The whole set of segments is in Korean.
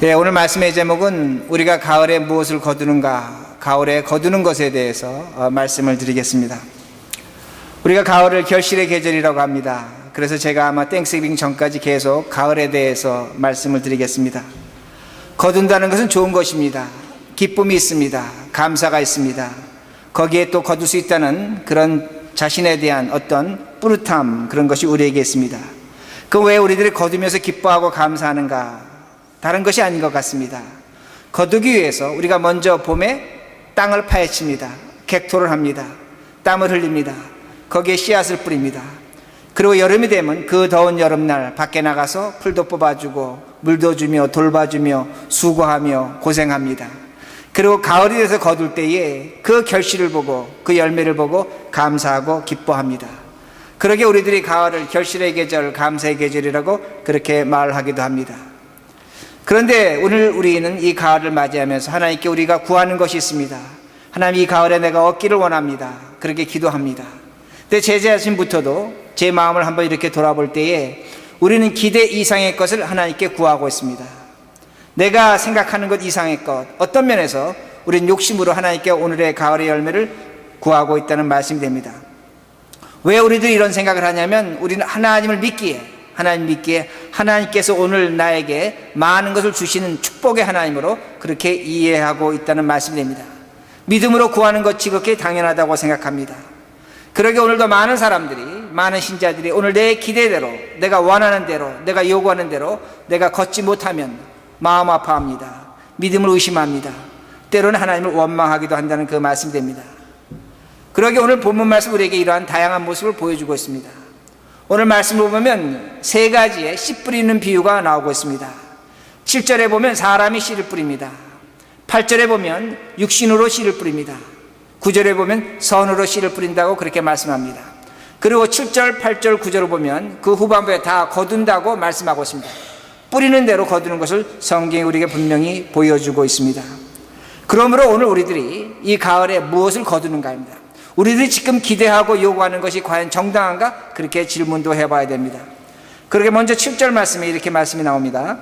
네, 오늘 말씀의 제목은 우리가 가을에 무엇을 거두는가, 가을에 거두는 것에 대해서 어, 말씀을 드리겠습니다. 우리가 가을을 결실의 계절이라고 합니다. 그래서 제가 아마 땡스기빙 전까지 계속 가을에 대해서 말씀을 드리겠습니다. 거둔다는 것은 좋은 것입니다. 기쁨이 있습니다. 감사가 있습니다. 거기에 또 거둘 수 있다는 그런 자신에 대한 어떤 뿌듯함 그런 것이 우리에게 있습니다. 그 왜 우리들이 거두면서 기뻐하고 감사하는가? 다른 것이 아닌 것 같습니다. 거두기 위해서 우리가 먼저 봄에 땅을 파헤칩니다. 객토를 합니다. 땀을 흘립니다. 거기에 씨앗을 뿌립니다. 그리고 여름이 되면 그 더운 여름날 밖에 나가서 풀도 뽑아주고 물도 주며 돌봐주며 수고하며 고생합니다. 그리고 가을이 돼서 거둘 때에 그 결실을 보고 그 열매를 보고 감사하고 기뻐합니다. 그러게 우리들이 가을을 결실의 계절, 감사의 계절이라고 그렇게 말하기도 합니다. 그런데 오늘 우리는 이 가을을 맞이하면서 하나님께 우리가 구하는 것이 있습니다. 하나님 이 가을에 내가 얻기를 원합니다. 그렇게 기도합니다. 근데 제 자신부터도 제 마음을 한번 이렇게 돌아볼 때에 우리는 기대 이상의 것을 하나님께 구하고 있습니다. 내가 생각하는 것 이상의 것, 어떤 면에서 우리는 욕심으로 하나님께 오늘의 가을의 열매를 구하고 있다는 말씀이 됩니다. 왜 우리들이 이런 생각을 하냐면 우리는 하나님을 믿기에 하나님 믿기에 하나님께서 오늘 나에게 많은 것을 주시는 축복의 하나님으로 그렇게 이해하고 있다는 말씀이 됩니다. 믿음으로 구하는 것 지극히 당연하다고 생각합니다. 그러게 오늘도 많은 사람들이 많은 신자들이 오늘 내 기대대로 내가 원하는 대로 내가 요구하는 대로 내가 걷지 못하면 마음 아파합니다. 믿음을 의심합니다. 때로는 하나님을 원망하기도 한다는 그 말씀이 됩니다. 그러게 오늘 본문 말씀 우리에게 이러한 다양한 모습을 보여주고 있습니다. 오늘 말씀을 보면 세 가지의 씨 뿌리는 비유가 나오고 있습니다. 7절에 보면 사람이 씨를 뿌립니다. 8절에 보면 육신으로 씨를 뿌립니다. 9절에 보면 선으로 씨를 뿌린다고 그렇게 말씀합니다. 그리고 7절, 8절, 9절을 보면 그 후반부에 다 거둔다고 말씀하고 있습니다. 뿌리는 대로 거두는 것을 성경이 우리에게 분명히 보여주고 있습니다. 그러므로 오늘 우리들이 이 가을에 무엇을 거두는가입니다. 우리들이 지금 기대하고 요구하는 것이 과연 정당한가? 그렇게 질문도 해봐야 됩니다. 그렇게 먼저 7절 말씀에 이렇게 말씀이 나옵니다.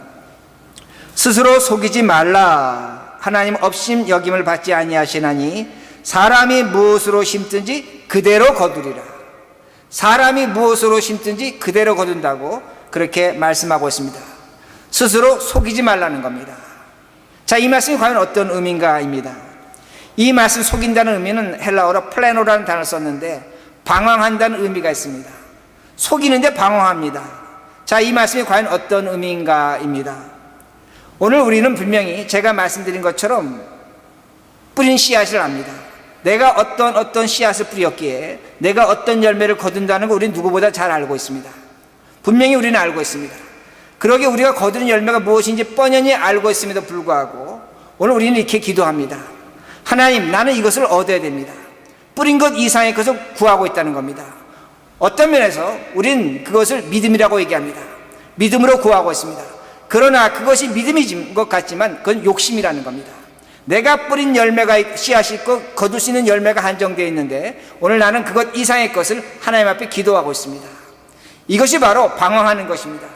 스스로 속이지 말라. 하나님 없임 여김을 받지 아니하시나니 사람이 무엇으로 심든지 그대로 거두리라. 사람이 무엇으로 심든지 그대로 거둔다고 그렇게 말씀하고 있습니다. 스스로 속이지 말라는 겁니다. 자, 이 말씀이 과연 어떤 의미인가입니다. 이 말씀 속인다는 의미는 헬라어로 플레노라는 단어를 썼는데 방황한다는 의미가 있습니다. 속이는데 방황합니다. 자, 이 말씀이 과연 어떤 의미인가입니다. 오늘 우리는 분명히 제가 말씀드린 것처럼 뿌린 씨앗을 압니다. 내가 어떤 어떤 씨앗을 뿌렸기에 내가 어떤 열매를 거둔다는 거 우리는 누구보다 잘 알고 있습니다. 분명히 우리는 알고 있습니다. 그러게 우리가 거두는 열매가 무엇인지 뻔연히 알고 있음에도 불구하고 오늘 우리는 이렇게 기도합니다. 하나님, 나는 이것을 얻어야 됩니다. 뿌린 것 이상의 것을 구하고 있다는 겁니다. 어떤 면에서 우리는 그것을 믿음이라고 얘기합니다. 믿음으로 구하고 있습니다. 그러나 그것이 믿음인 것 같지만 그건 욕심이라는 겁니다. 내가 뿌린 열매가 씨앗이 있고 거둘 수 있는 열매가 한정되어 있는데 오늘 나는 그것 이상의 것을 하나님 앞에 기도하고 있습니다. 이것이 바로 방황하는 것입니다.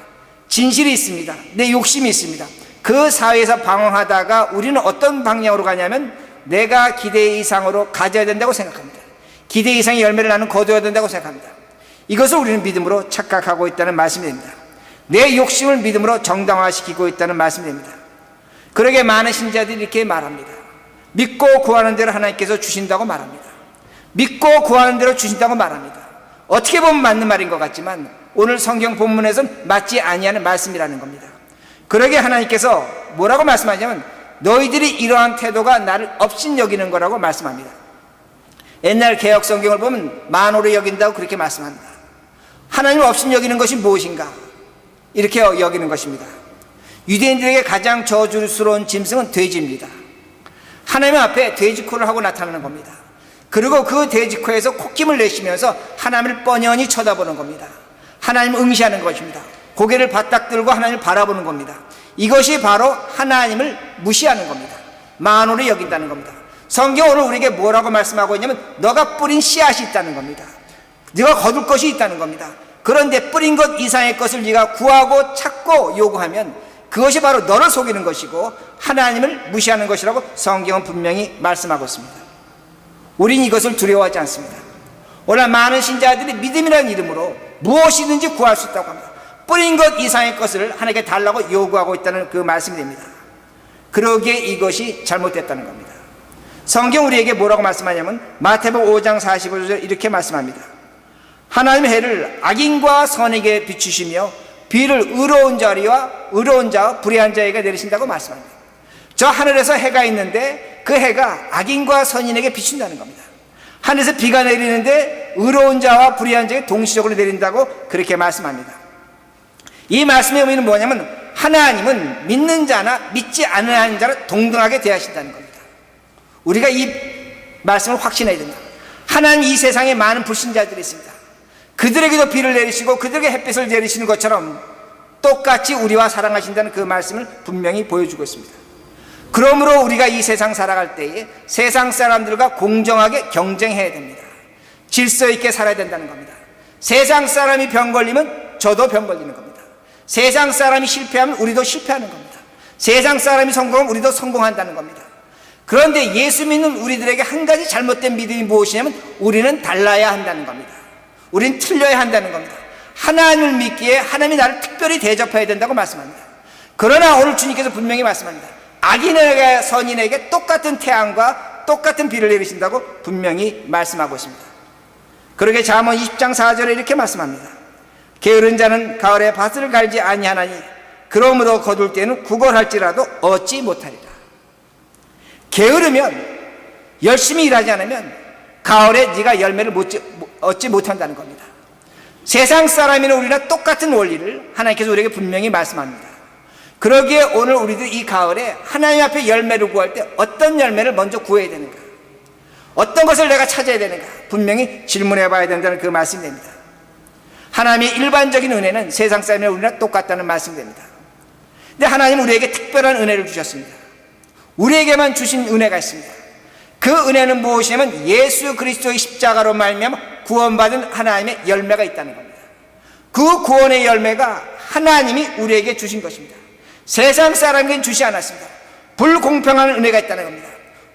진실이 있습니다. 내 욕심이 있습니다. 그 사회에서 방황하다가 우리는 어떤 방향으로 가냐면 내가 기대 이상으로 가져야 된다고 생각합니다. 기대 이상의 열매를 나는 거둬야 된다고 생각합니다. 이것을 우리는 믿음으로 착각하고 있다는 말씀이 됩니다. 내 욕심을 믿음으로 정당화시키고 있다는 말씀이 됩니다. 그러게 많은 신자들이 이렇게 말합니다. 믿고 구하는 대로 하나님께서 주신다고 말합니다. 믿고 구하는 대로 주신다고 말합니다. 어떻게 보면 맞는 말인 것 같지만 오늘 성경 본문에서는 맞지 아니하는 말씀이라는 겁니다. 그러게 하나님께서 뭐라고 말씀하냐면 너희들이 이러한 태도가 나를 업신 여기는 거라고 말씀합니다. 옛날 개혁 성경을 보면 만호를 여긴다고 그렇게 말씀합니다. 하나님 업신 여기는 것이 무엇인가? 이렇게 여기는 것입니다. 유대인들에게 가장 저주스러운 짐승은 돼지입니다. 하나님 앞에 돼지코를 하고 나타나는 겁니다. 그리고 그 돼지코에서 콧김을 내쉬면서 하나님을 뻔연히 쳐다보는 겁니다. 하나님 응시하는 것입니다. 고개를 바닥 들고 하나님을 바라보는 겁니다. 이것이 바로 하나님을 무시하는 겁니다. 만호를 여긴다는 겁니다. 성경 오늘 우리에게 뭐라고 말씀하고 있냐면 너가 뿌린 씨앗이 있다는 겁니다. 네가 거둘 것이 있다는 겁니다. 그런데 뿌린 것 이상의 것을 네가 구하고 찾고 요구하면 그것이 바로 너를 속이는 것이고 하나님을 무시하는 것이라고 성경은 분명히 말씀하고 있습니다. 우린 이것을 두려워하지 않습니다. 오늘 많은 신자들이 믿음이라는 이름으로 무엇이든지 구할 수 있다고 합니다. 뿌린 것 이상의 것을 하나님께 달라고 요구하고 있다는 그 말씀이 됩니다. 그러기에 이것이 잘못됐다는 겁니다. 성경 우리에게 뭐라고 말씀하냐면 마태복음 5장 45절 이렇게 말씀합니다. 하나님의 해를 악인과 선에게 비추시며 비를 의로운 자리와 의로운 자와 불의한 자에게 내리신다고 말씀합니다. 저 하늘에서 해가 있는데 그 해가 악인과 선인에게 비춘다는 겁니다. 하늘에서 비가 내리는데 의로운 자와 불의한 자에게 동시적으로 내린다고 그렇게 말씀합니다. 이 말씀의 의미는 뭐냐면 하나님은 믿는 자나 믿지 않는 자를 동등하게 대하신다는 겁니다. 우리가 이 말씀을 확신해야 된다. 하나님 이 세상에 많은 불신자들이 있습니다. 그들에게도 비를 내리시고 그들에게 햇빛을 내리시는 것처럼 똑같이 우리와 사랑하신다는 그 말씀을 분명히 보여주고 있습니다. 그러므로 우리가 이 세상 살아갈 때에 세상 사람들과 공정하게 경쟁해야 됩니다. 질서 있게 살아야 된다는 겁니다. 세상 사람이 병 걸리면 저도 병 걸리는 겁니다. 세상 사람이 실패하면 우리도 실패하는 겁니다. 세상 사람이 성공하면 우리도 성공한다는 겁니다. 그런데 예수 믿는 우리들에게 한 가지 잘못된 믿음이 무엇이냐면 우리는 달라야 한다는 겁니다. 우리는 틀려야 한다는 겁니다. 하나님을 믿기에 하나님이 나를 특별히 대접해야 된다고 말씀합니다. 그러나 오늘 주님께서 분명히 말씀합니다. 악인에게 선인에게 똑같은 태양과 똑같은 비를 내리신다고 분명히 말씀하고 있습니다. 그러게 잠언 20장 4절에 이렇게 말씀합니다. 게으른 자는 가을에 밭을 갈지 아니하나니 그러므로 거둘 때는 구걸할지라도 얻지 못하리라. 게으르면 열심히 일하지 않으면 가을에 네가 열매를 못, 얻지 못한다는 겁니다. 세상 사람이나 우리나 똑같은 원리를 하나님께서 우리에게 분명히 말씀합니다. 그러기에 오늘 우리들 이 가을에 하나님 앞에 열매를 구할 때 어떤 열매를 먼저 구해야 되는가? 어떤 것을 내가 찾아야 되는가? 분명히 질문해 봐야 된다는 그 말씀이 됩니다. 하나님의 일반적인 은혜는 세상 사람이나 우리나 똑같다는 말씀이 됩니다. 근데 하나님 우리에게 특별한 은혜를 주셨습니다. 우리에게만 주신 은혜가 있습니다. 그 은혜는 무엇이냐면 예수 그리스도의 십자가로 말미암아 구원받은 하나님의 열매가 있다는 겁니다. 그 구원의 열매가 하나님이 우리에게 주신 것입니다. 세상 사람에게는 주시 않았습니다. 불공평한 은혜가 있다는 겁니다.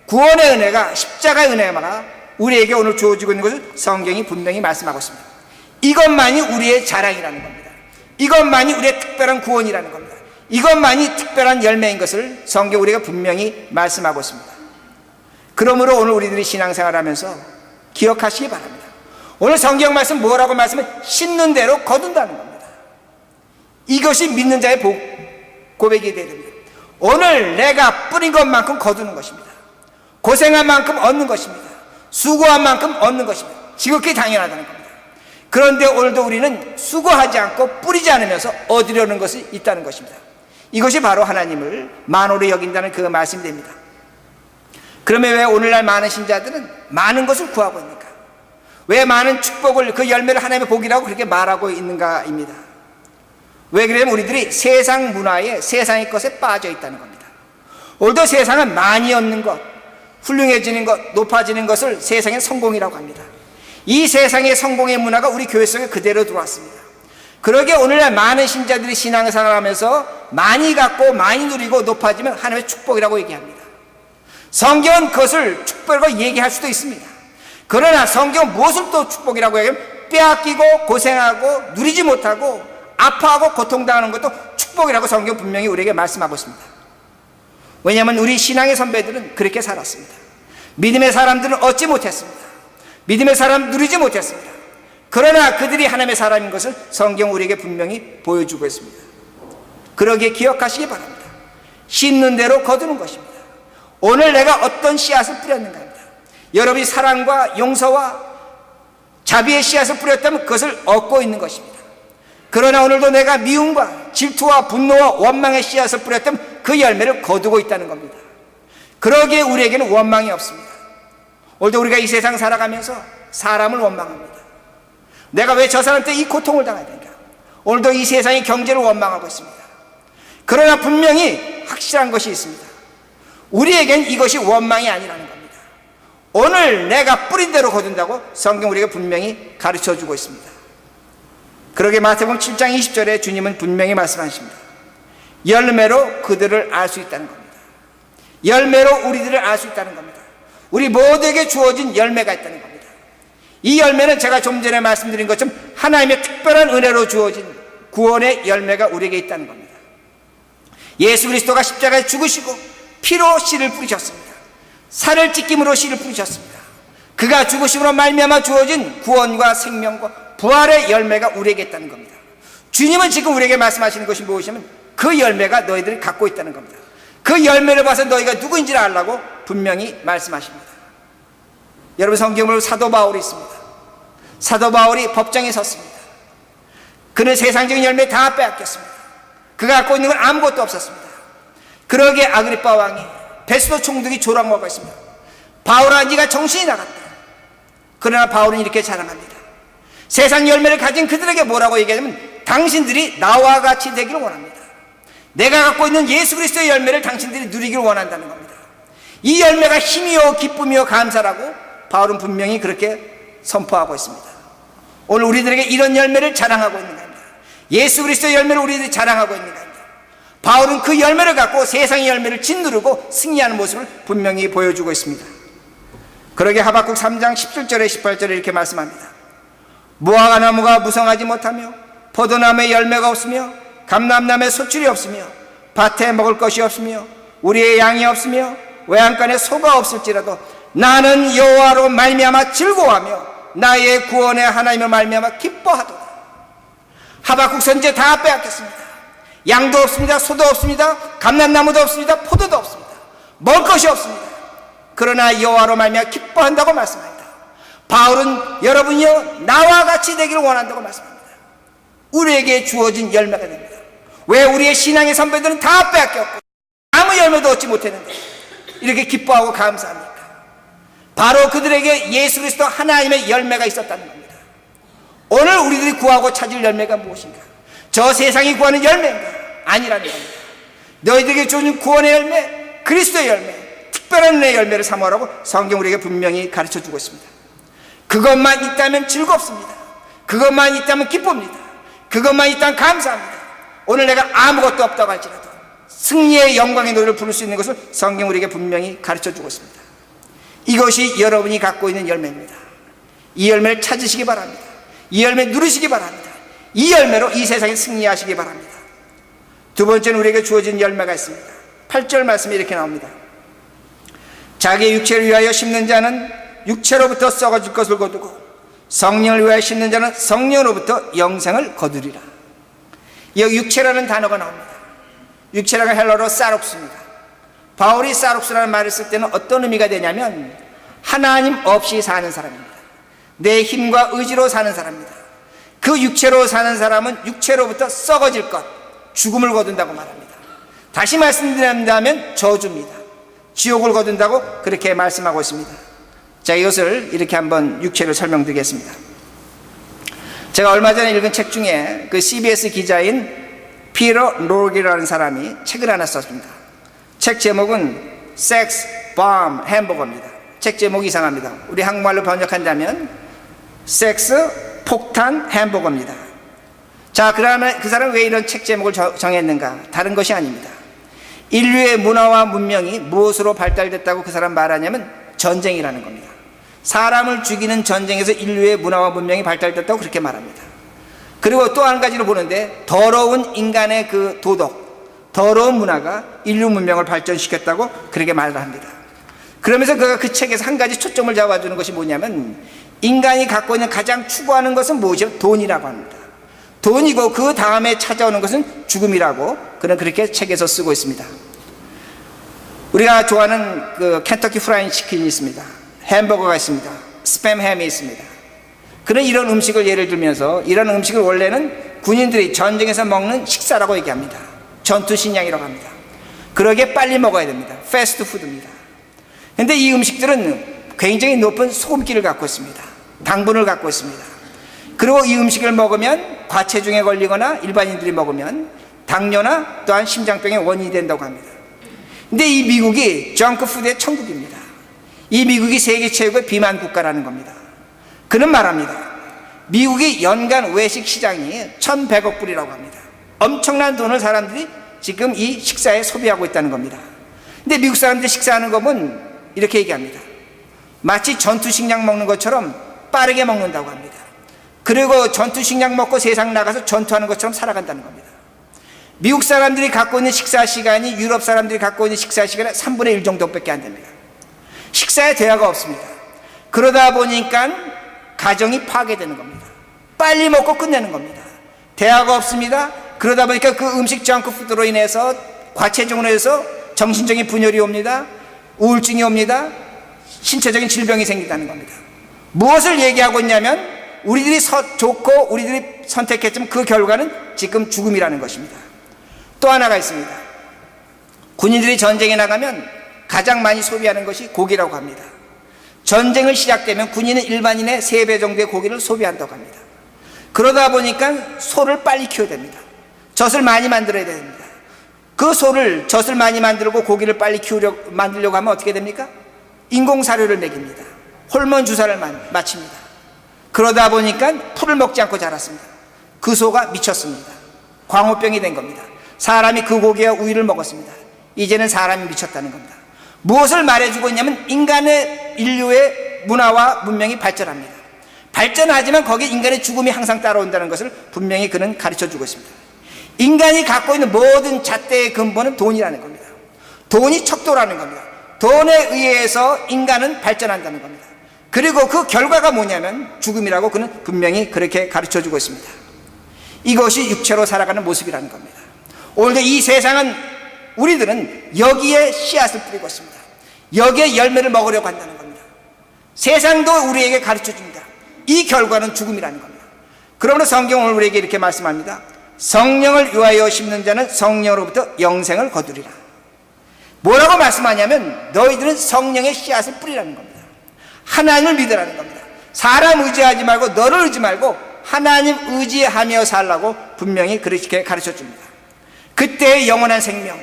구원의 은혜가 십자가의 은혜마다 우리에게 오늘 주어지고 있는 것을 성경이 분명히 말씀하고 있습니다. 이것만이 우리의 자랑이라는 겁니다. 이것만이 우리의 특별한 구원이라는 겁니다. 이것만이 특별한 열매인 것을 성경 우리가 분명히 말씀하고 있습니다. 그러므로 오늘 우리들이 신앙생활 하면서 기억하시기 바랍니다. 오늘 성경 말씀 뭐라고 말씀을 심는 대로 거둔다는 겁니다. 이것이 믿는 자의 복, 고백이 됩니다. 오늘 내가 뿌린 것만큼 거두는 것입니다. 고생한 만큼 얻는 것입니다. 수고한 만큼 얻는 것입니다. 지극히 당연하다는 겁니다. 그런데 오늘도 우리는 수고하지 않고 뿌리지 않으면서 얻으려는 것이 있다는 것입니다. 이것이 바로 하나님을 만호로 여긴다는 그 말씀이 됩니다. 그러면 왜 오늘날 많은 신자들은 많은 것을 구하고 있는가? 왜 많은 축복을 그 열매를 하나님의 복이라고 그렇게 말하고 있는가입니다. 왜 그러냐면 우리들이 세상 문화에 세상의 것에 빠져 있다는 겁니다. 오늘도 세상은 많이 얻는 것, 훌륭해지는 것, 높아지는 것을 세상의 성공이라고 합니다. 이 세상의 성공의 문화가 우리 교회 속에 그대로 들어왔습니다. 그러게 오늘날 많은 신자들이 신앙생활 하면서 많이 갖고 많이 누리고 높아지면 하나님의 축복이라고 얘기합니다. 성경은 그것을 축복이라고 얘기할 수도 있습니다. 그러나 성경은 무엇을 또 축복이라고 얘기하면 빼앗기고 고생하고 누리지 못하고 아파하고 고통당하는 것도 축복이라고 성경 분명히 우리에게 말씀하고 있습니다. 왜냐하면 우리 신앙의 선배들은 그렇게 살았습니다. 믿음의 사람들은 얻지 못했습니다. 믿음의 사람 누리지 못했습니다. 그러나 그들이 하나님의 사람인 것을 성경 우리에게 분명히 보여주고 있습니다. 그러기에 기억하시기 바랍니다. 심는 대로 거두는 것입니다. 오늘 내가 어떤 씨앗을 뿌렸는가 합니다. 여러분이 사랑과 용서와 자비의 씨앗을 뿌렸다면 그것을 얻고 있는 것입니다. 그러나 오늘도 내가 미움과 질투와 분노와 원망의 씨앗을 뿌렸다면 그 열매를 거두고 있다는 겁니다. 그러기에 우리에게는 원망이 없습니다. 오늘도 우리가 이 세상 살아가면서 사람을 원망합니다. 내가 왜 저 사람한테 이 고통을 당해야 되는가? 오늘도 이 세상의 경제를 원망하고 있습니다. 그러나 분명히 확실한 것이 있습니다. 우리에겐 이것이 원망이 아니라는 겁니다. 오늘 내가 뿌린 대로 거둔다고 성경 우리가 분명히 가르쳐 주고 있습니다. 그러게 마태복음 7장 20절에 주님은 분명히 말씀하십니다. 열매로 그들을 알 수 있다는 겁니다. 열매로 우리들을 알 수 있다는 겁니다. 우리 모두에게 주어진 열매가 있다는 겁니다. 이 열매는 제가 좀 전에 말씀드린 것처럼 하나님의 특별한 은혜로 주어진 구원의 열매가 우리에게 있다는 겁니다. 예수 그리스도가 십자가에 죽으시고 피로 씨를 뿌리셨습니다. 살을 찢김으로 씨를 뿌리셨습니다. 그가 죽으심으로 말미암아 주어진 구원과 생명과 부활의 열매가 우리에게 있다는 겁니다. 주님은 지금 우리에게 말씀하시는 것이 무엇이냐면 그 열매가 너희들이 갖고 있다는 겁니다. 그 열매를 봐서 너희가 누구인지를 알라고 분명히 말씀하십니다. 여러분 성경을 사도 바울이 있습니다. 사도 바울이 법정에 섰습니다. 그는 세상적인 열매 다 빼앗겼습니다. 그가 갖고 있는 건 아무것도 없었습니다. 그러기에 아그리파 왕이 베스도 총독이 조롱하고 있습니다. 바울아 네가 정신이 나갔다. 그러나 바울은 이렇게 자랑합니다. 세상 열매를 가진 그들에게 뭐라고 얘기하냐면 당신들이 나와 같이 되기를 원합니다. 내가 갖고 있는 예수 그리스도의 열매를 당신들이 누리기를 원한다는 겁니다. 이 열매가 힘이요 기쁨이요 감사라고 바울은 분명히 그렇게 선포하고 있습니다. 오늘 우리들에게 이런 열매를 자랑하고 있는 겁니다. 예수 그리스도의 열매를 우리들이 자랑하고 있는 겁니다. 바울은 그 열매를 갖고 세상의 열매를 짓누르고 승리하는 모습을 분명히 보여주고 있습니다. 그러게 하박국 3장 17절에 18절에 이렇게 말씀합니다. 무화과 나무가 무성하지 못하며 포도나무에 열매가 없으며 감람나무에 소출이 없으며 밭에 먹을 것이 없으며 우리의 양이 없으며 외양간에 소가 없을지라도 나는 여호와로 말미암아 즐거워하며 나의 구원의 하나님을 말미암아 기뻐하도다. 하박국 선제 다 빼앗겼습니다. 양도 없습니다. 소도 없습니다. 감람나무도 없습니다. 포도도 없습니다. 먹을 것이 없습니다. 그러나 여호와로 말미암아 기뻐한다고 말씀합니다. 바울은 여러분이요 나와 같이 되기를 원한다고 말씀합니다. 우리에게 주어진 열매가 됩니다. 왜 우리의 신앙의 선배들은 다 빼앗겼고 아무 열매도 얻지 못했는데 이렇게 기뻐하고 감사합니까? 바로 그들에게 예수 그리스도 하나님의 열매가 있었다는 겁니다. 오늘 우리들이 구하고 찾을 열매가 무엇인가? 저 세상이 구하는 열매인가? 아니라는 겁니다. 너희들에게 주는 구원의 열매, 그리스도의 열매, 특별한 은혜의 열매를 사모하라고 성경 우리에게 분명히 가르쳐 주고 있습니다. 그것만 있다면 즐겁습니다. 그것만 있다면 기쁩니다. 그것만 있다면 감사합니다. 오늘 내가 아무것도 없다고 할지라도 승리의 영광의 노래를 부를 수 있는 것을 성경 우리에게 분명히 가르쳐 주고 있습니다. 이것이 여러분이 갖고 있는 열매입니다. 이 열매를 찾으시기 바랍니다. 이 열매 누리시기 바랍니다. 이 열매로 이 세상에 승리하시기 바랍니다. 두 번째는 우리에게 주어진 열매가 있습니다. 8절 말씀이 이렇게 나옵니다. 자기 육체를 위하여 심는 자는 육체로부터 썩어질 것을 거두고 성령을 위하여 심는 자는 성령으로부터 영생을 거두리라. 여기 육체라는 단어가 나옵니다. 육체라는 헬러로 사록스입니다. 바울이 사록스라는 말을 쓸 때는 어떤 의미가 되냐면 하나님 없이 사는 사람입니다. 내 힘과 의지로 사는 사람입니다. 그 육체로 사는 사람은 육체로부터 썩어질 것, 죽음을 거둔다고 말합니다. 다시 말씀드린다면 저주입니다. 지옥을 거둔다고 그렇게 말씀하고 있습니다. 자, 이것을 이렇게 한번 육체를 설명드리겠습니다. 제가 얼마 전에 읽은 책 중에 그 CBS 기자인 피터 로기라는 사람이 책을 하나 썼습니다. 책 제목은 섹스, 밤, 햄버거입니다. 책 제목이 이상합니다. 우리 한국말로 번역한다면 섹스, 폭탄, 햄버거입니다. 자, 그러면 그 사람은 왜 이런 책 제목을 정했는가? 다른 것이 아닙니다. 인류의 문화와 문명이 무엇으로 발달됐다고 그 사람 말하냐면 전쟁이라는 겁니다. 사람을 죽이는 전쟁에서 인류의 문화와 문명이 발달됐다고 그렇게 말합니다. 그리고 또 한 가지로 보는데 더러운 인간의 그 도덕, 더러운 문화가 인류 문명을 발전시켰다고 그렇게 말을 합니다. 그러면서 그가 그 책에서 한 가지 초점을 잡아주는 것이 뭐냐면 인간이 갖고 있는 가장 추구하는 것은 무엇이요? 돈이라고 합니다. 돈이고 그 다음에 찾아오는 것은 죽음이라고 그는 그렇게 책에서 쓰고 있습니다. 우리가 좋아하는 그 켄터키 프라이 치킨이 있습니다. 햄버거가 있습니다. 스팸 햄이 있습니다. 그런 이런 음식을 예를 들면서 이런 음식을 원래는 군인들이 전쟁에서 먹는 식사라고 얘기합니다. 전투 식량이라고 합니다. 그러게 빨리 먹어야 됩니다. 패스트 푸드입니다. 근데 이 음식들은 굉장히 높은 소금기를 갖고 있습니다. 당분을 갖고 있습니다. 그리고 이 음식을 먹으면 과체중에 걸리거나 일반인들이 먹으면 당뇨나 또한 심장병의 원인이 된다고 합니다. 근데 이 미국이 정크푸드의 천국입니다. 이 미국이 세계 최고의 비만 국가라는 겁니다. 그는 말합니다. 미국의 연간 외식 시장이 1100억 불이라고 합니다. 엄청난 돈을 사람들이 지금 이 식사에 소비하고 있다는 겁니다. 근데 미국 사람들이 식사하는 거 보면 이렇게 얘기합니다. 마치 전투식량 먹는 것처럼 빠르게 먹는다고 합니다. 그리고 전투식량 먹고 세상 나가서 전투하는 것처럼 살아간다는 겁니다. 미국 사람들이 갖고 있는 식사 시간이 유럽 사람들이 갖고 있는 식사 시간의 3분의 1 정도밖에 안 됩니다. 식사에 대화가 없습니다. 그러다 보니까 가정이 파괴되는 겁니다. 빨리 먹고 끝내는 겁니다. 대화가 없습니다. 그러다 보니까 그 음식 정크푸드로 인해서 과체중으로 해서 정신적인 분열이 옵니다. 우울증이 옵니다. 신체적인 질병이 생긴다는 겁니다. 무엇을 얘기하고 있냐면 우리들이 서, 좋고 우리들이 선택했지만 그 결과는 지금 죽음이라는 것입니다. 또 하나가 있습니다. 군인들이 전쟁에 나가면 가장 많이 소비하는 것이 고기라고 합니다. 전쟁을 시작되면 군인은 일반인의 3배 정도의 고기를 소비한다고 합니다. 그러다 보니까 소를 빨리 키워야 됩니다. 젖을 많이 만들어야 됩니다. 그 소를 젖을 많이 만들고 고기를 빨리 키우려 만들려고 하면 어떻게 됩니까? 인공 사료를 먹입니다. 호르몬 주사를 마칩니다. 그러다 보니까 풀을 먹지 않고 자랐습니다. 그 소가 미쳤습니다. 광우병이 된 겁니다. 사람이 그 고기와 우유를 먹었습니다. 이제는 사람이 미쳤다는 겁니다. 무엇을 말해주고 있냐면 인간의 인류의 문화와 문명이 발전합니다. 발전하지만 거기에 인간의 죽음이 항상 따라온다는 것을 분명히 그는 가르쳐 주고 있습니다. 인간이 갖고 있는 모든 잣대의 근본은 돈이라는 겁니다. 돈이 척도라는 겁니다. 돈에 의해서 인간은 발전한다는 겁니다. 그리고 그 결과가 뭐냐면 죽음이라고 그는 분명히 그렇게 가르쳐 주고 있습니다. 이것이 육체로 살아가는 모습이라는 겁니다. 오늘도 이 세상은 우리들은 여기에 씨앗을 뿌리고 있습니다. 여기에 열매를 먹으려고 한다는 겁니다. 세상도 우리에게 가르쳐 줍니다. 이 결과는 죽음이라는 겁니다. 그러므로 성경은 우리에게 이렇게 말씀합니다. 성령을 위하여 심는 자는 성령으로부터 영생을 거두리라. 뭐라고 말씀하냐면 너희들은 성령의 씨앗을 뿌리라는 겁니다. 하나님을 믿으라는 겁니다. 사람 의지하지 말고 너를 의지 말고 하나님 의지하며 살라고 분명히 그렇게 가르쳐 줍니다. 그때의 영원한 생명,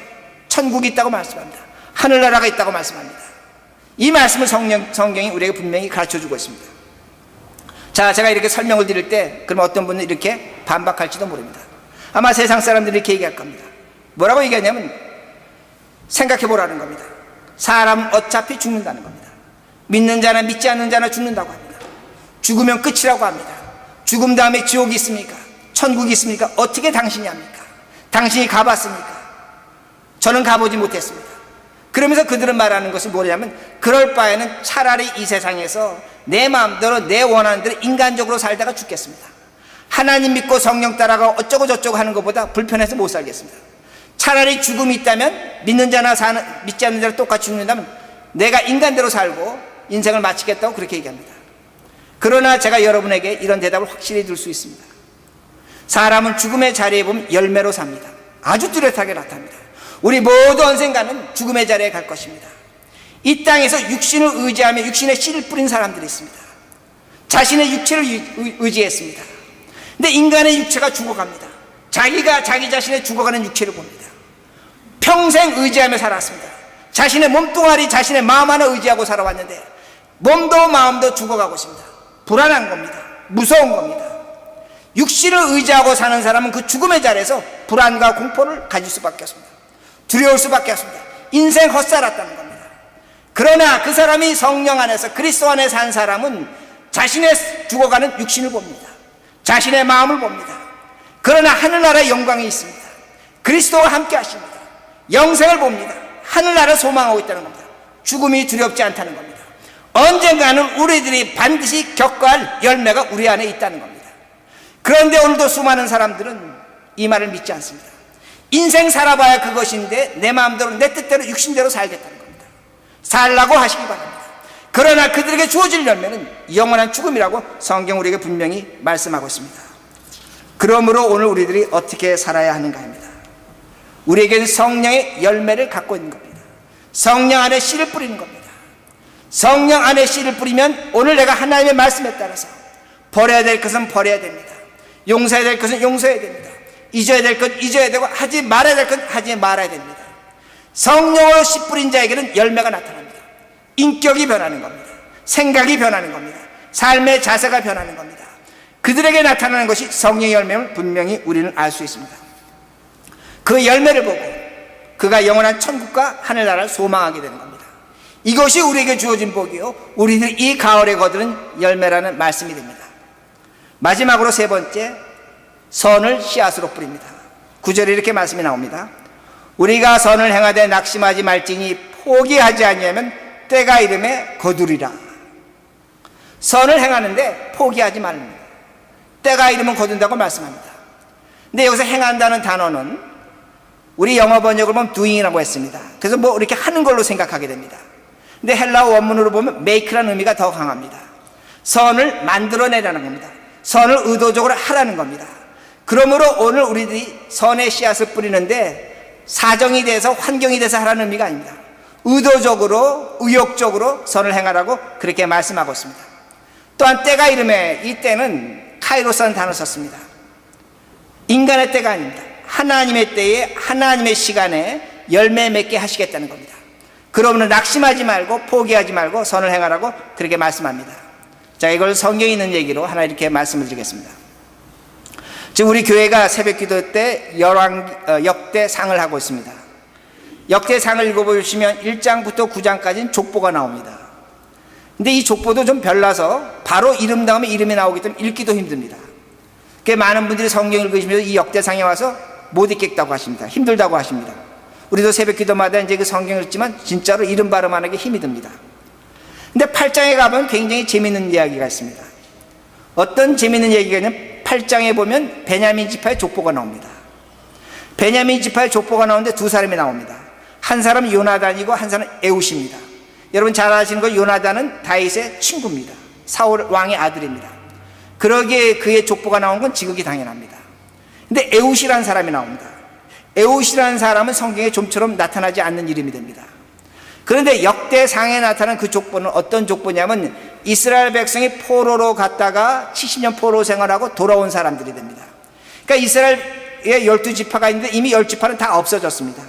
천국이 있다고 말씀합니다. 하늘나라가 있다고 말씀합니다. 이 말씀을 성령, 성경이 우리에게 분명히 가르쳐 주고 있습니다. 자, 제가 이렇게 설명을 드릴 때, 그럼 어떤 분은 이렇게 반박할지도 모릅니다. 아마 세상 사람들이 이렇게 얘기할 겁니다. 뭐라고 얘기하냐면, 생각해 보라는 겁니다. 사람 어차피 죽는다는 겁니다. 믿는 자나 믿지 않는 자나 죽는다고 합니다. 죽으면 끝이라고 합니다. 죽음 다음에 지옥이 있습니까? 천국이 있습니까? 어떻게 당신이 합니까? 당신이 가봤습니까? 저는 가보지 못했습니다. 그러면서 그들은 말하는 것이 뭐냐면 그럴 바에는 차라리 이 세상에서 내 마음대로 내 원하는 대로 인간적으로 살다가 죽겠습니다. 하나님 믿고 성령 따라가 어쩌고 저쩌고 하는 것보다 불편해서 못 살겠습니다. 차라리 죽음이 있다면 믿는 자나 사는, 믿지 않는 자나 똑같이 죽는다면 내가 인간대로 살고 인생을 마치겠다고 그렇게 얘기합니다. 그러나 제가 여러분에게 이런 대답을 확실히 줄 수 있습니다. 사람은 죽음의 자리에 보면 열매로 삽니다. 아주 뚜렷하게 나타납니다. 우리 모두 언젠가는 죽음의 자리에 갈 것입니다. 이 땅에서 육신을 의지하며 육신의 씨를 뿌린 사람들이 있습니다. 자신의 육체를 의지했습니다. 근데 인간의 육체가 죽어갑니다. 자기가 자기 자신의 죽어가는 육체를 봅니다. 평생 의지하며 살았습니다. 자신의 몸뚱아리, 자신의 마음 하나 의지하고 살아왔는데 몸도 마음도 죽어가고 있습니다. 불안한 겁니다. 무서운 겁니다. 육신을 의지하고 사는 사람은 그 죽음의 자리에서 불안과 공포를 가질 수밖에 없습니다. 두려울 수밖에 없습니다. 인생 헛살았다는 겁니다. 그러나 그 사람이 성령 안에서 그리스도 안에 산 사람은 자신의 죽어가는 육신을 봅니다. 자신의 마음을 봅니다. 그러나 하늘나라의 영광이 있습니다. 그리스도와 함께 하십니다. 영생을 봅니다. 하늘나라를 소망하고 있다는 겁니다. 죽음이 두렵지 않다는 겁니다. 언젠가는 우리들이 반드시 겪어야 할 열매가 우리 안에 있다는 겁니다. 그런데 오늘도 수많은 사람들은 이 말을 믿지 않습니다. 인생 살아봐야 그것인데 내 마음대로 내 뜻대로 육신대로 살겠다는 겁니다. 살라고 하시기 바랍니다. 그러나 그들에게 주어질 열매는 영원한 죽음이라고 성경 우리에게 분명히 말씀하고 있습니다. 그러므로 오늘 우리들이 어떻게 살아야 하는가입니다. 우리에게는 성령의 열매를 갖고 있는 겁니다. 성령 안에 씨를 뿌리는 겁니다. 성령 안에 씨를 뿌리면 오늘 내가 하나님의 말씀에 따라서 버려야 될 것은 버려야 됩니다. 용서해야 될 것은 용서해야 됩니다. 잊어야 될것 잊어야 되고 하지 말아야 될것 하지 말아야 됩니다. 성령으로 씨 뿌린 자에게는 열매가 나타납니다. 인격이 변하는 겁니다. 생각이 변하는 겁니다. 삶의 자세가 변하는 겁니다. 그들에게 나타나는 것이 성령의 열매를 분명히 우리는 알 수 있습니다. 그 열매를 보고 그가 영원한 천국과 하늘나라를 소망하게 되는 겁니다. 이것이 우리에게 주어진 복이요. 우리들 이 가을에 거두는 열매라는 말씀이 됩니다. 마지막으로 세 번째, 선을 씨앗으로 뿌립니다. 구절에 이렇게 말씀이 나옵니다. 우리가 선을 행하되 낙심하지 말지니 포기하지 아니하면 때가 이름에 거두리라. 선을 행하는데 포기하지 말랍니다. 때가 이르면 거둔다고 말씀합니다. 근데 여기서 행한다는 단어는 우리 영어 번역을 보면 doing이라고 했습니다. 그래서 뭐 이렇게 하는 걸로 생각하게 됩니다. 근데 헬라어 원문으로 보면 make라는 의미가 더 강합니다. 선을 만들어내라는 겁니다. 선을 의도적으로 하라는 겁니다. 그러므로 오늘 우리들이 선의 씨앗을 뿌리는데 사정이 돼서 환경이 돼서 하라는 의미가 아닙니다. 의도적으로 의욕적으로 선을 행하라고 그렇게 말씀하고 있습니다. 또한 때가 이름에 이 때는 카이로스라는 단어를 썼습니다. 인간의 때가 아닙니다. 하나님의 때에 하나님의 시간에 열매 맺게 하시겠다는 겁니다. 그러므로 낙심하지 말고 포기하지 말고 선을 행하라고 그렇게 말씀합니다. 자, 이걸 성경에 있는 얘기로 하나 이렇게 말씀을 드리겠습니다. 지금 우리 교회가 새벽 기도 때 열왕, 어, 역대상을 하고 있습니다. 역대상을 읽어보시면 1장부터 9장까지는 족보가 나옵니다. 근데 이 족보도 좀 별나서 바로 이름 다음에 이름이 나오기 때문에 읽기도 힘듭니다. 그 많은 분들이 성경 읽으시면서 이 역대상에 와서 못 읽겠다고 하십니다. 힘들다고 하십니다. 우리도 새벽 기도마다 이제 그 성경 읽지만 진짜로 이름 발음하는 게 힘이 듭니다. 근데 8장에 가면 굉장히 재밌는 이야기가 있습니다. 어떤 재밌는 얘기가 있냐면 8장에 보면 베냐민 지파의 족보가 나옵니다. 베냐민 지파의 족보가 나오는데 두 사람이 나옵니다. 한 사람은 요나단이고 한 사람은 에우시입니다. 여러분 잘 아시는 거 요나단은 다윗의 친구입니다. 사울 왕의 아들입니다. 그러기에 그의 족보가 나온 건 지극히 당연합니다. 근데 에우시라는 사람이 나옵니다. 에우시라는 사람은 성경에 좀처럼 나타나지 않는 이름이 됩니다. 그런데 역대상에 나타난 그 족보는 어떤 족보냐면 이스라엘 백성이 포로로 갔다가 70년 포로 생활하고 돌아온 사람들이 됩니다. 그러니까 이스라엘의 열두 지파가 있는데 이미 열 지파는 다 없어졌습니다.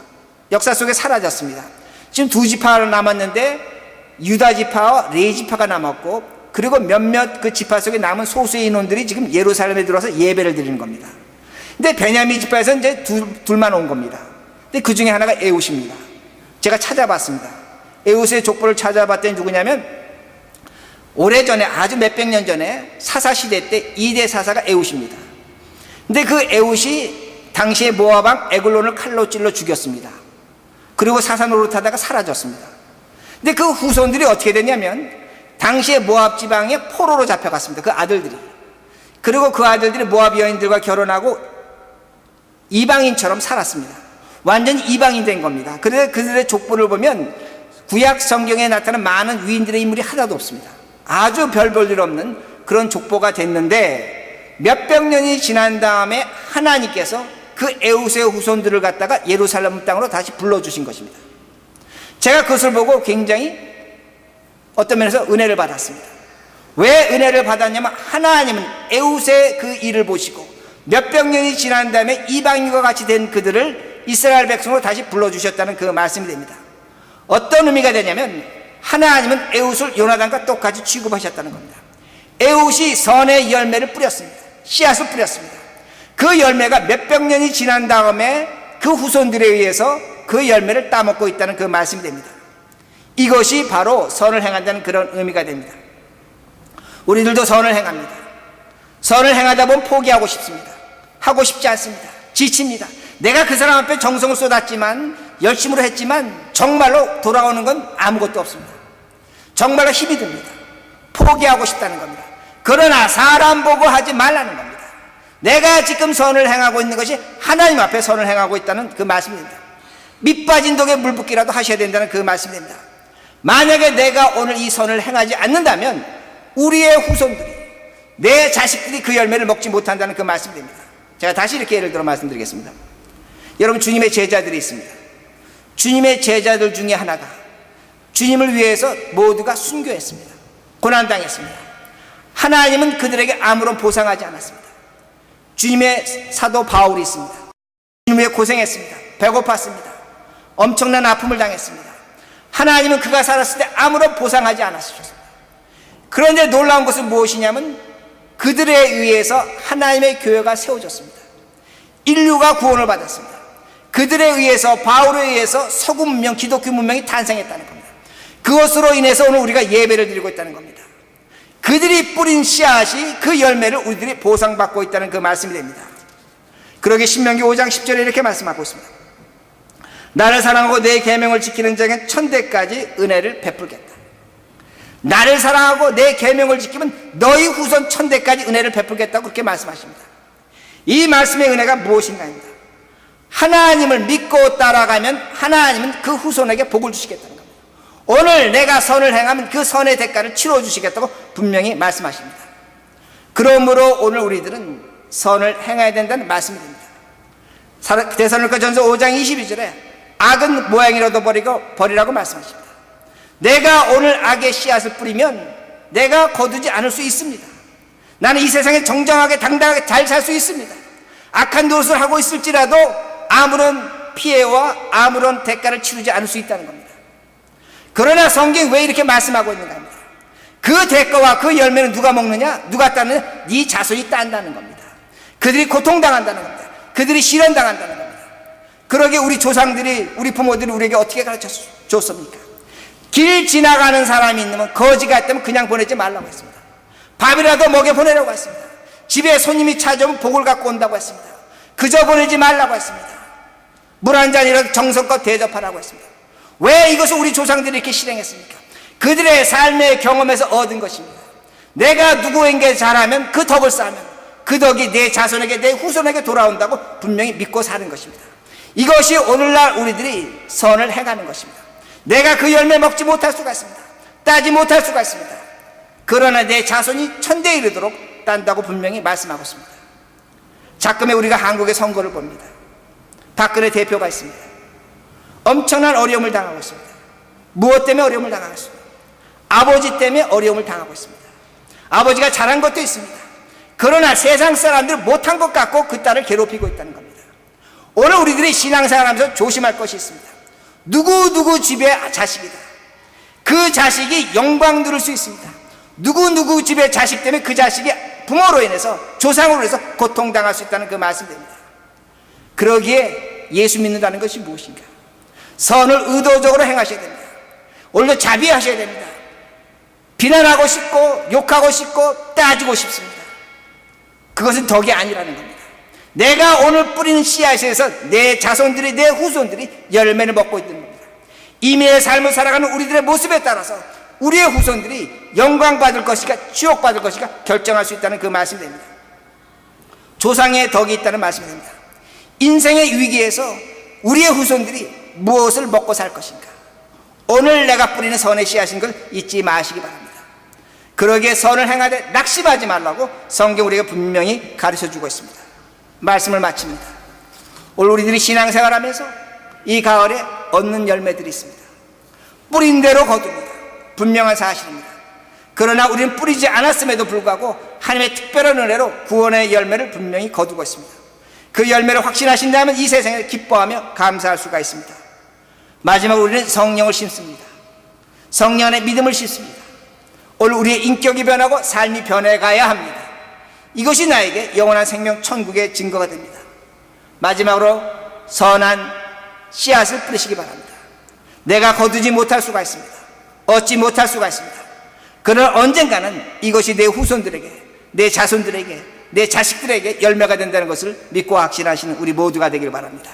역사 속에 사라졌습니다. 지금 두 지파가 남았는데 유다 지파와 레이 지파가 남았고 그리고 몇몇 그 지파 속에 남은 소수의 인원들이 지금 예루살렘에 들어와서 예배를 드리는 겁니다. 근데 베냐민 지파에서 이제 둘, 둘만 온 겁니다. 근데 그 중에 하나가 에웃입니다. 제가 찾아봤습니다. 에웃의 족보를 찾아봤더니 누구냐면 오래전에 아주 몇백 년 전에 사사 시대 때 2대 사사가 에웃입니다. 근데 그 에웃이 당시에 모아방 에글론을 칼로 찔러 죽였습니다. 그리고 사사 노릇하다가 사라졌습니다. 근데 그 후손들이 어떻게 됐냐면 당시에 모압 지방에 포로로 잡혀갔습니다. 그 아들들이. 그리고 그 아들들이 모압 여인들과 결혼하고 이방인처럼 살았습니다. 완전 이방인 된 겁니다. 그래서 그들의 족보를 보면 구약 성경에 나타난 많은 위인들의 인물이 하나도 없습니다. 아주 별 볼 일 없는 그런 족보가 됐는데 몇백 년이 지난 다음에 하나님께서 그 에우스의 후손들을 갖다가 예루살렘 땅으로 다시 불러주신 것입니다. 제가 그것을 보고 굉장히 어떤 면에서 은혜를 받았습니다. 왜 은혜를 받았냐면 하나님은 에우스의 그 일을 보시고 몇백 년이 지난 다음에 이방인과 같이 된 그들을 이스라엘 백성으로 다시 불러주셨다는 그 말씀이 됩니다. 어떤 의미가 되냐면 하나님은 에웃을 요나단과 똑같이 취급하셨다는 겁니다. 에웃이 선의 열매를 뿌렸습니다. 씨앗을 뿌렸습니다. 그 열매가 몇백 년이 지난 다음에 그 후손들에 의해서 그 열매를 따먹고 있다는 그 말씀이 됩니다. 이것이 바로 선을 행한다는 그런 의미가 됩니다. 우리들도 선을 행합니다. 선을 행하다 보면 포기하고 싶습니다. 하고 싶지 않습니다. 지칩니다. 내가 그 사람 앞에 정성을 쏟았지만 열심으로 했지만 정말로 돌아오는 건 아무것도 없습니다. 정말로 힘이 듭니다. 포기하고 싶다는 겁니다. 그러나 사람 보고 하지 말라는 겁니다. 내가 지금 선을 행하고 있는 것이 하나님 앞에 선을 행하고 있다는 그 말씀입니다. 밑 빠진 독에 물 붓기라도 하셔야 된다는 그 말씀입니다. 만약에 내가 오늘 이 선을 행하지 않는다면 우리의 후손들이 내 자식들이 그 열매를 먹지 못한다는 그 말씀입니다. 제가 다시 이렇게 예를 들어 말씀드리겠습니다. 여러분 주님의 제자들이 있습니다. 주님의 제자들 중에 하나가 주님을 위해서 모두가 순교했습니다. 고난당했습니다. 하나님은 그들에게 아무런 보상하지 않았습니다. 주님의 사도 바울이 있습니다. 주님 위해 고생했습니다. 배고팠습니다. 엄청난 아픔을 당했습니다. 하나님은 그가 살았을 때 아무런 보상하지 않았습니다. 그런데 놀라운 것은 무엇이냐면 그들에 의해서 하나님의 교회가 세워졌습니다. 인류가 구원을 받았습니다. 그들에 의해서 바울에 의해서 서구 문명, 기독교 문명이 탄생했다는 겁니다. 그것으로 인해서 오늘 우리가 예배를 드리고 있다는 겁니다. 그들이 뿌린 씨앗이 그 열매를 우리들이 보상받고 있다는 그 말씀이 됩니다. 그러기 신명기 5장 10절에 이렇게 말씀하고 있습니다. 나를 사랑하고 내 계명을 지키는 자에게 천대까지 은혜를 베풀겠다. 나를 사랑하고 내 계명을 지키면 너희 후손 천대까지 은혜를 베풀겠다고 그렇게 말씀하십니다. 이 말씀의 은혜가 무엇인가입니다. 하나님을 믿고 따라가면 하나님은 그 후손에게 복을 주시겠다는 겁니다. 오늘 내가 선을 행하면 그 선의 대가를 치러 주시겠다고 분명히 말씀하십니다. 그러므로 오늘 우리들은 선을 행해야 된다는 말씀이 됩니다. 대선을거 전서 5장 22절에 악은 모양이라도 버리고 버리라고 말씀하십니다. 내가 오늘 악의 씨앗을 뿌리면 내가 거두지 않을 수 있습니다. 나는 이 세상에 정정하게 당당하게 잘 살 수 있습니다. 악한 노릇을 하고 있을지라도 아무런 피해와 아무런 대가를 치르지 않을 수 있다는 겁니다. 그러나 성경이 왜 이렇게 말씀하고 있는가 합니다. 그 대가와 그 열매는 누가 먹느냐? 누가 따느냐? 네 자손이 딴다는 겁니다. 그들이 고통당한다는 겁니다. 그들이 실현당한다는 겁니다. 그러게 우리 조상들이 우리 부모들이 우리에게 어떻게 가르쳐 줬습니까? 길 지나가는 사람이 있으면 거지가 있다면 그냥 보내지 말라고 했습니다. 밥이라도 먹여 보내라고 했습니다. 집에 손님이 찾아오면 복을 갖고 온다고 했습니다. 그저 보내지 말라고 했습니다. 물 한 잔이라도 정성껏 대접하라고 했습니다. 왜 이것을 우리 조상들이 이렇게 실행했습니까? 그들의 삶의 경험에서 얻은 것입니다. 내가 누구에게 잘하면 그 덕을 쌓으면 그 덕이 내 자손에게 내 후손에게 돌아온다고 분명히 믿고 사는 것입니다. 이것이 오늘날 우리들이 선을 행하는 것입니다. 내가 그 열매 먹지 못할 수가 있습니다. 따지 못할 수가 있습니다. 그러나 내 자손이 천대에 이르도록 딴다고 분명히 말씀하고 있습니다. 자금에 우리가 한국의 선거를 봅니다. 박근혜 대표가 있습니다. 엄청난 어려움을 당하고 있습니다. 무엇 때문에 어려움을 당하고 있습니다. 아버지 때문에 어려움을 당하고 있습니다. 아버지가 잘한 것도 있습니다. 그러나 세상 사람들 못한 것 같고 그 딸을 괴롭히고 있다는 겁니다. 오늘 우리들이 신앙생활 하면서 조심할 것이 있습니다. 누구누구 집의 자식이다. 그 자식이 영광 누릴 수 있습니다. 누구누구 집의 자식 때문에 그 자식이 부모로 인해서 조상으로 인해서 고통당할 수 있다는 그 말씀입니다. 그러기에 예수 믿는다는 것이 무엇인가? 선을 의도적으로 행하셔야 됩니다. 오늘도 자비하셔야 됩니다. 비난하고 싶고 욕하고 싶고 따지고 싶습니다. 그것은 덕이 아니라는 겁니다. 내가 오늘 뿌리는 씨앗에서 내 자손들이 내 후손들이 열매를 먹고 있는 겁니다. 이미의 삶을 살아가는 우리들의 모습에 따라서 우리의 후손들이 영광 받을 것인가 지옥 받을 것인가 결정할 수 있다는 그 말씀이 됩니다. 조상의 덕이 있다는 말씀이 됩니다. 인생의 위기에서 우리의 후손들이 무엇을 먹고 살 것인가? 오늘 내가 뿌리는 선의 씨앗인 걸 잊지 마시기 바랍니다. 그러기에 선을 행하되 낙심하지 말라고 성경 우리가 분명히 가르쳐 주고 있습니다. 말씀을 마칩니다. 오늘 우리들이 신앙생활 하면서 이 가을에 얻는 열매들이 있습니다. 뿌린 대로 거둡니다. 분명한 사실입니다. 그러나 우리는 뿌리지 않았음에도 불구하고 하나님의 특별한 은혜로 구원의 열매를 분명히 거두고 있습니다. 그 열매를 확신하신다면 이 세상에 기뻐하며 감사할 수가 있습니다. 마지막으로 우리는 성령을 심습니다. 성령 안에 믿음을 심습니다. 오늘 우리의 인격이 변하고 삶이 변해가야 합니다. 이것이 나에게 영원한 생명 천국의 증거가 됩니다. 마지막으로 선한 씨앗을 뿌리시기 바랍니다. 내가 거두지 못할 수가 있습니다. 얻지 못할 수가 있습니다. 그러나 언젠가는 이것이 내 후손들에게, 내 자손들에게, 내 자식들에게 열매가 된다는 것을 믿고 확신하시는 우리 모두가 되길 바랍니다.